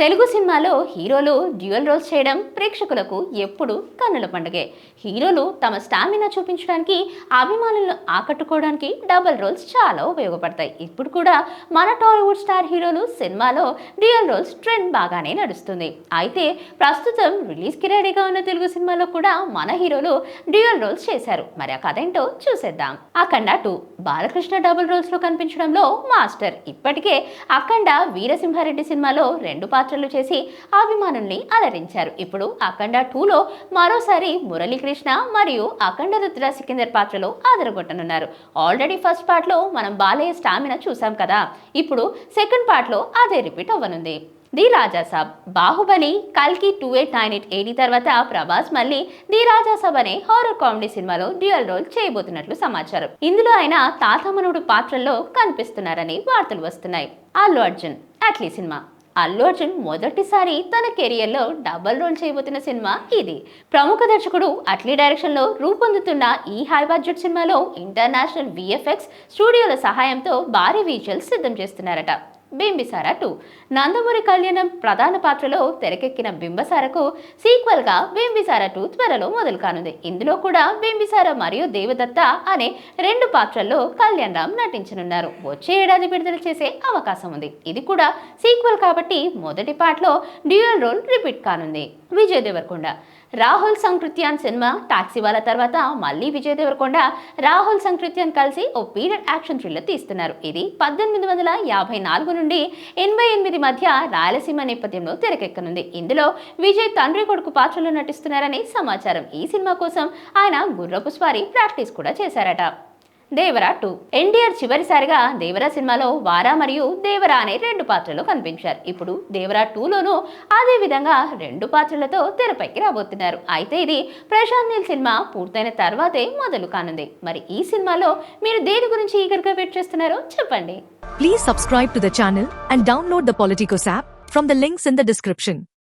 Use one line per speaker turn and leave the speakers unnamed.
తెలుగు సినిమాలో హీరోలు dual roles చేయడం ప్రేక్షకులకు ఎప్పుడు కన్నుల పండుగే. హీరోలు తమ స్టామినా చూపించడానికి అభిమానులను ఆకట్టుకోవడానికి డబుల్ రోల్స్ చాలా ఉపయోగపడతాయి. ఇప్పుడు కూడా మన టాలీవుడ్ స్టార్ హీరోలు సినిమాలో డ్యూయల్ రోల్స్ ట్రెండ్ బాగానే నడుస్తుంది. అయితే ప్రస్తుతం రిలీజ్కి రెడీగా ఉన్న తెలుగు సినిమాలో కూడా మన హీరోలు డ్యూయల్ రోల్స్ చేశారు. మరి ఆ కథ ఏంటో చూసేద్దాం. అఖండ టూ. బాలకృష్ణ డబుల్ రోల్స్లో కనిపించడంలో మాస్టర్ ఇప్పటికే అఖండ వీరసింహారెడ్డి సినిమాలో రెండు పాత్రలు చేసి అభిమానుల్ని అలరించారు. ఇప్పుడు అఖండ టూలో మరోసారి మురళీకృష్ణ మరియు అఖండ రుద్ర సికిందర్ పాత్రలో ఆదరగొట్టనున్నారు ఆల్రెడీ ఫస్ట్ పార్ట్లో మనం బాలయ్య స్టామినా చూసాం కదా. ఇప్పుడు సెకండ్ పార్ట్లో అదే రిపీట్ అవ్వనుంది. ది రాజాసాబ్ బాహుబలి కల్కి two eight nine eight eighty తర్వాత ప్రభాస్ మళ్ళీ ది రాజాసాబ్ అనే హారర్ కామెడీ సినిమాలో డ్యూయల్ రోల్ చేయబోతున్నట్లు సమాచారం. ఇందులో ఆయన తాతమనుడు పాత్రల్లో కనిపిస్తున్నారని వార్తలు వస్తున్నాయి. అల్లు అర్జున్ అట్లీ సినిమా. అల్లు అర్జున్ మొదటిసారి తన కెరియర్లో డబల్ రోల్ చేయబోతున్న సినిమా ఇది. ప్రముఖ దర్శకుడు అట్లీ డైరెక్షన్లో రూపొందుతున్న ఈ హై బడ్జెట్ సినిమాలో ఇంటర్నేషనల్ విఎఫ్ఎక్స్ స్టూడియోల సహాయంతో భారీ విజువల్స్ సిద్ధం చేస్తున్నారట. బింబిసార టూ. నందమూరి కళ్యాణం ప్రధాన పాత్రలో తెరకెక్కిన బింబసారకు సీక్వెల్గా బింబిసార టూ త్వరలో మొదలు కానుంది. ఇందులో కూడా బింబిసార మరియు దేవదత్త అనే రెండు పాత్రల్లో కళ్యాణ్ రామ్ నటించనున్నారు. వచ్చే ఏడాది విడుదల చేసే అవకాశం ఉంది. ఇది కూడా సీక్వెల్ కాబట్టి మొదటి పార్ట్లో డ్యూయల్ రోల్ రిపీట్ కానుంది. విజయ్ దేవరకొండ. రాహుల్ సంకృత్యాన్ సినిమా టాక్సీ వాళ్ళ తర్వాత మళ్ళీ విజయ్ దేవరకొండ రాహుల్ సంకృత్యాన్ కలిసి ఓ పీరియడ్ యాక్షన్ థ్రిల్లర్ తీస్తున్నారు. ఇది పద్దెనిమిది వందల యాభై నాలుగు నుండి ఎనభై ఎనిమిది మధ్య రాయలసీమ నేపథ్యంలో తెరకెక్కనుంది. ఇందులో విజయ్ తండ్రి కొడుకు పాత్రలో నటిస్తున్నారని సమాచారం ఈ సినిమా కోసం ఆయన గుర్రపు స్వారీ ప్రాక్టీస్ కూడా చేశారట. దేవరా టూ. ఎన్టీఆర్ చివరిసారిగా దేవరా సినిమాలో వారా మరియు దేవరా అనే రెండు పాత్రలు కనిపించారు. ఇప్పుడు దేవరా టూలోనూ అదే విధంగా రెండు పాత్రలతో తెరపైకి రాబోతున్నారు. అయితే ఇది ప్రశాంత్ నీల్ సినిమా పూర్తయిన తర్వాతే మొదలు కానుంది. మరి ఈ సినిమాలో మీరు దేని గురించి ఈగర్గా వెయిట్ చేస్తున్నారో చెప్పండి.
Please subscribe to the channel and download the Politicos app from the links in the description